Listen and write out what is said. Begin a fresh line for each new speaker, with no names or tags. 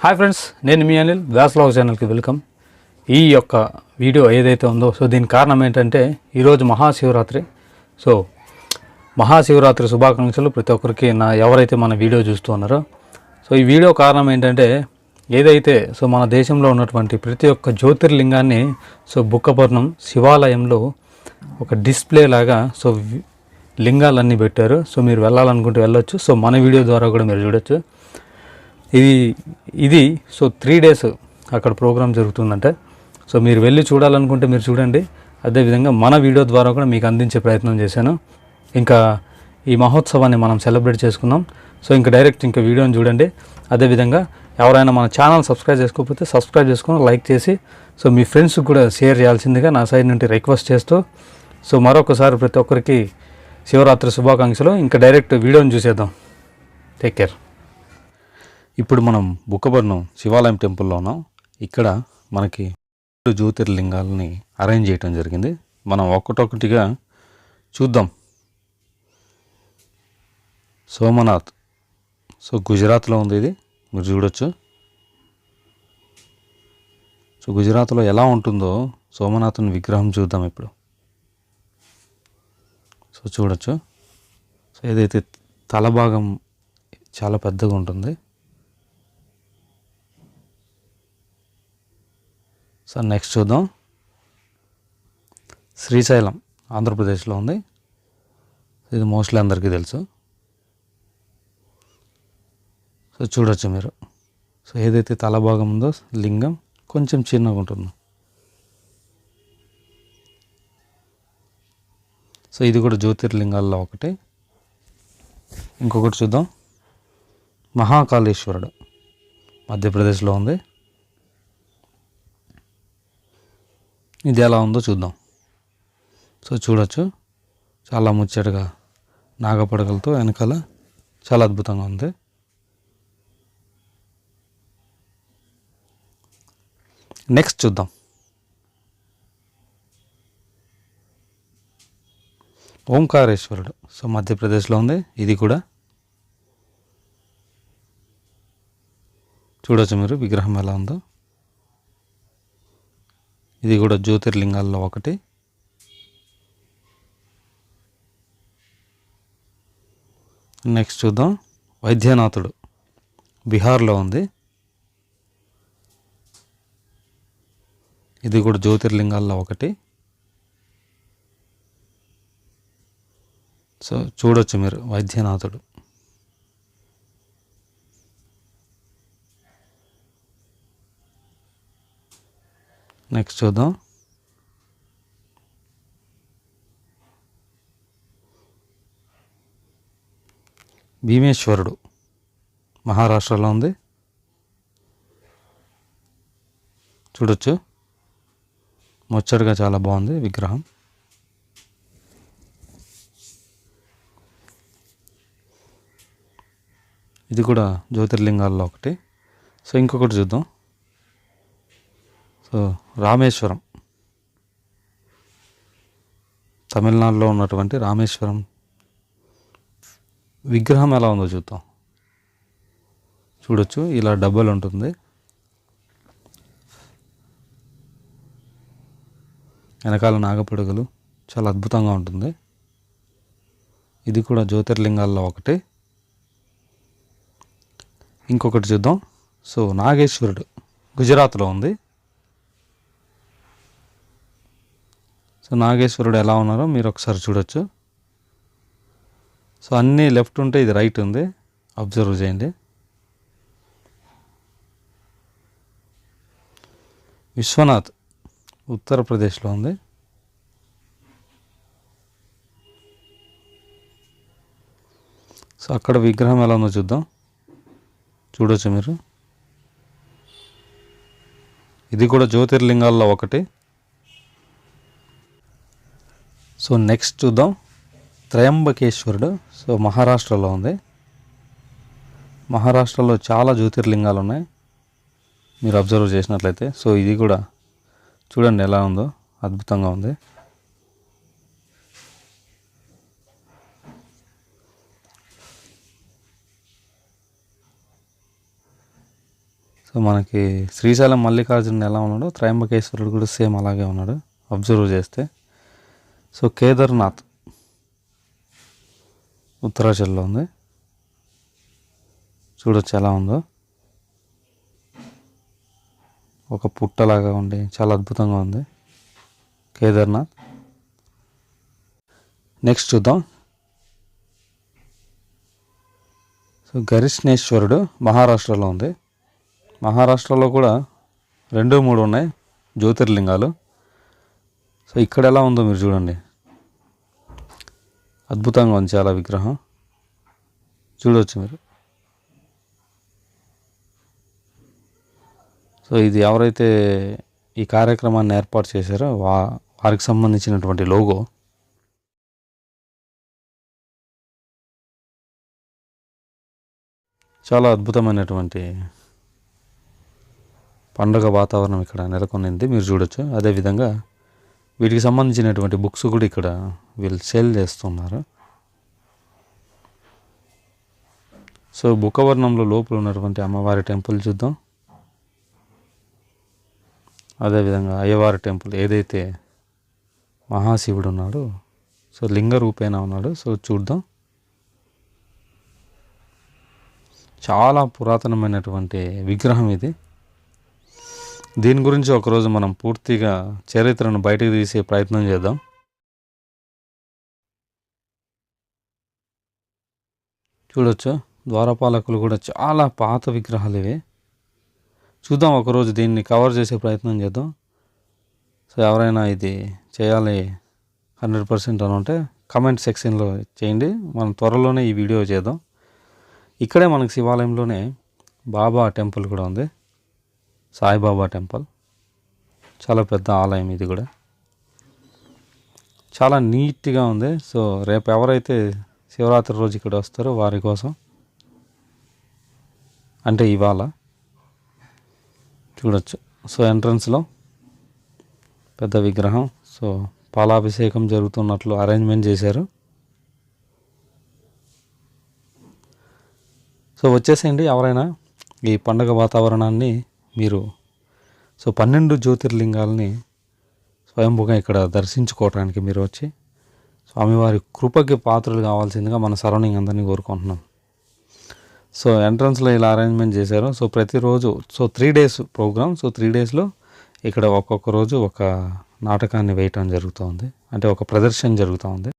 Hi friends నేను మీ అనిల్ వ్యాస్లాగ్ ఛానల్కి వెల్కమ్. ఈ యొక్క వీడియో ఏదైతే ఉందో సో దీనికి కారణం ఏంటంటే ఈరోజు మహాశివరాత్రి. సో మహాశివరాత్రి శుభాకాంక్షలు ప్రతి ఒక్కరికి. నా ఎవరైతే మన వీడియో చూస్తూ ఉన్నారో సో ఈ వీడియో కారణం ఏంటంటే ఏదైతే సో మన దేశంలో ఉన్నటువంటి ప్రతి ఒక్క జ్యోతిర్లింగాన్ని సో బుక్కపర్ణం శివాలయంలో ఒక డిస్ప్లే లాగా సో లింగాలన్నీ పెట్టారు. సో మీరు వెళ్ళాలనుకుంటే వెళ్ళొచ్చు. సో మన వీడియో ద్వారా కూడా మీరు చూడొచ్చు. ఇది ఇది సో త్రీ డేస్ అక్కడ ప్రోగ్రామ్ జరుగుతుందంటే. సో మీరు వెళ్ళి చూడాలనుకుంటే మీరు చూడండి. అదేవిధంగా మన వీడియో ద్వారా కూడా మీకు అందించే ప్రయత్నం చేశాను. ఇంకా ఈ మహోత్సవాన్ని మనం సెలబ్రేట్ చేసుకుందాం. సో ఇంకా డైరెక్ట్ ఇంకా వీడియోని చూడండి. అదేవిధంగా ఎవరైనా మన ఛానల్ సబ్స్క్రైబ్ చేసుకోకపోతే సబ్స్క్రైబ్ చేసుకుని లైక్ చేసి సో మీ ఫ్రెండ్స్కి కూడా షేర్ చేయాల్సిందిగా నా సైడ్ నుండి రిక్వెస్ట్ చేస్తూ సో మరొకసారి ప్రతి ఒక్కరికి శివరాత్రి శుభాకాంక్షలు. ఇంకా డైరెక్ట్ వీడియోని చూసేద్దాం. టేక్ కేర్ ఇప్పుడు మనం బుక్కబర్ణం శివాలయం టెంపుల్లో ఉన్నాం. ఇక్కడ మనకి జ్యోతిర్లింగాలని అరేంజ్ చేయటం జరిగింది. మనం ఒక్కటొక్కటిగా చూద్దాం. సోమనాథ్. సో గుజరాత్లో ఉంది ఇది. మీరు చూడొచ్చు. సో గుజరాత్లో ఎలా ఉంటుందో సోమనాథుని విగ్రహం చూద్దాం ఇప్పుడు. సో చూడొచ్చు. సో ఏదైతే తల భాగం చాలా పెద్దగా ఉంటుంది సో నెక్స్ట్ చూద్దాం. శ్రీశైలం ఆంధ్రప్రదేశ్లో ఉంది. ఇది మోస్ట్లీ అందరికీ తెలుసు. సో చూడొచ్చు మీరు. సో ఏదైతే తల భాగం ఉందో లింగం కొంచెం చిన్నగా ఉంటుంది. సో ఇది కూడా జ్యోతిర్లింగాల్లో ఒకటి. ఇంకొకటి చూద్దాం. మహాకాళేశ్వరుడు మధ్యప్రదేశ్లో ఉంది. ఇది ఎలా ఉందో చూద్దాం. సో చూడొచ్చు. చాలా ముచ్చటగా నాగపడగలతో వెనకాల చాలా అద్భుతంగా ఉంది. నెక్స్ట్ చూద్దాం. ఓంకారేశ్వరుడు. సో మధ్యప్రదేశ్లో ఉంది. ఇది కూడా చూడొచ్చు మీరు విగ్రహం ఎలా ఉందో. ఇది కూడా జ్యోతిర్లింగాల్లో ఒకటి. నెక్స్ట్ చూద్దాం. వైద్యనాథుడు బీహార్లో ఉంది. ఇది కూడా జ్యోతిర్లింగాల్లో ఒకటి. సో చూడొచ్చు మీరు వైద్యనాథుడు. నెక్స్ట్ చూద్దాం. భీమేశ్వరుడు మహారాష్ట్రలో ఉంది. చూడొచ్చు. ముచ్చటగా చాలా బాగుంది విగ్రహం. ఇది కూడా జ్యోతిర్లింగాల్లో ఒకటి. సో ఇంకొకటి చూద్దాం. రామేశ్వరం. తమిళనాడులో ఉన్నటువంటి రామేశ్వరం. విగ్రహం ఎలా ఉందో చూద్దాం. చూడొచ్చు ఇలా డబ్బలు ఉంటుంది. వెనకాల నాగపడుగులు చాలా అద్భుతంగా ఉంటుంది. ఇది కూడా జ్యోతిర్లింగాల్లో ఒకటి. ఇంకొకటి చూద్దాం. సో నాగేశ్వరుడు గుజరాత్లో ఉంది. సో నాగేశ్వరుడు ఎలా ఉన్నారో మీరు ఒకసారి చూడొచ్చు. సో అన్నీ లెఫ్ట్ ఉంటే ఇది రైట్ ఉంది. అబ్జర్వ్ చేయండి. విశ్వనాథ్ ఉత్తరప్రదేశ్లో ఉంది. సో అక్కడ విగ్రహం ఎలా ఉందో చూద్దాం. చూడొచ్చు మీరు. ఇది కూడా జ్యోతిర్లింగాల్లో ఒకటి. సో నెక్స్ట్ చూద్దాం. త్రయంబకేశ్వరుడు సో మహారాష్ట్రలో ఉంది. మహారాష్ట్రలో చాలా జ్యోతిర్లింగాలు ఉన్నాయి. మీరు అబ్జర్వ్ చేసినట్లయితే. సో ఇది కూడా చూడండి ఎలా ఉందో. అద్భుతంగా ఉంది. సో మనకి శ్రీశైలం మల్లికార్జున ఎలా ఉన్నాడో త్రయంబకేశ్వరుడు కూడా సేమ్ అలాగే ఉన్నాడు. అబ్జర్వ్ చేస్తే. సో కేదార్నాథ్ ఉత్తరాచల్లో ఉంది. చూడొచ్చు ఎలా ఉందో. ఒక పుట్టలాగా ఉండి చాలా అద్భుతంగా ఉంది. కేదార్నాథ్. నెక్స్ట్ చూద్దాం. సో గరిష్ణేశ్వరుడు మహారాష్ట్రలో ఉంది. మహారాష్ట్రలో కూడా రెండు మూడు ఉన్నాయి. జ్యోతిర్లింగాలు. సో ఇక్కడ ఎలా ఉందో మీరు చూడండి. అద్భుతంగా ఉంది చాలా విగ్రహం. చూడవచ్చు మీరు. సో ఇది ఎవరైతే ఈ కార్యక్రమాన్ని ఏర్పాటు చేశారో వా వారికి సంబంధించినటువంటి లోగో చాలా అద్భుతమైనటువంటి పండగ వాతావరణం ఇక్కడ నెలకొనింది. మీరు చూడొచ్చు. అదేవిధంగా వీటికి సంబంధించినటువంటి బుక్స్ కూడా ఇక్కడ వీళ్ళు సేల్ చేస్తున్నారు. సో బుక్కవర్ణంలో లోపల ఉన్నటువంటి అమ్మవారి టెంపుల్ చూద్దాం. అదేవిధంగా అయ్యవారి టెంపుల్ ఏదైతే మహాశివుడు ఉన్నాడో సో లింగ రూపేణ ఉన్నాడు సో చూద్దాం. చాలా పురాతనమైనటువంటి విగ్రహం ఇది. దీని గురించి ఒకరోజు మనం పూర్తిగా చరిత్రను బయటకు తీసే ప్రయత్నం చేద్దాం. చూడొచ్చు? ద్వారపాలకులు కూడా చాలా పాత విగ్రహాలు ఇవి. చూద్దాం ఒకరోజు దీన్ని కవర్ చేసే ప్రయత్నం చేద్దాం. సో ఎవరైనా ఇది చేయాలి హండ్రెడ్ పర్సెంట్ అని ఉంటే కమెంట్ సెక్షన్లో చేయండి. మనం త్వరలోనే ఈ వీడియో చేద్దాం. ఇక్కడే మనకి శివాలయంలోనే బాబా టెంపుల్ కూడా ఉంది. సాయిబాబా టెంపుల్. చాలా పెద్ద ఆలయం ఇది కూడా. చాలా నీట్గా ఉంది. సో రేపు ఎవరైతే శివరాత్రి రోజు ఇక్కడ వస్తారో వారి కోసం. అంటే ఇవాళ. చూడొచ్చు. సో ఎంట్రన్స్లో పెద్ద విగ్రహం. సో పాలాభిషేకం జరుగుతున్నట్లు అరేంజ్మెంట్ చేశారు. సో వచ్చేసేయండి ఎవరైనా ఈ పండగ వాతావరణాన్ని మీరు. సో పన్నెండు జ్యోతిర్లింగాలని స్వయంభూగా ఇక్కడ దర్శించుకోవటానికి మీరు వచ్చి స్వామివారి కృపకి పాత్రలు కావాల్సిందిగా మన సరౌండింగ్ అందరినీ కోరుకుంటున్నాం. సో ఎంట్రన్స్లో ఇలా అరేంజ్మెంట్ చేశారు. సో ప్రతిరోజు so three days programme. So three డేస్లో ఇక్కడ ఒక్కొక్క రోజు ఒక నాటకాన్ని వేయటం జరుగుతూ ఉంది అంటే ఒక ప్రదర్శన జరుగుతూ ఉంది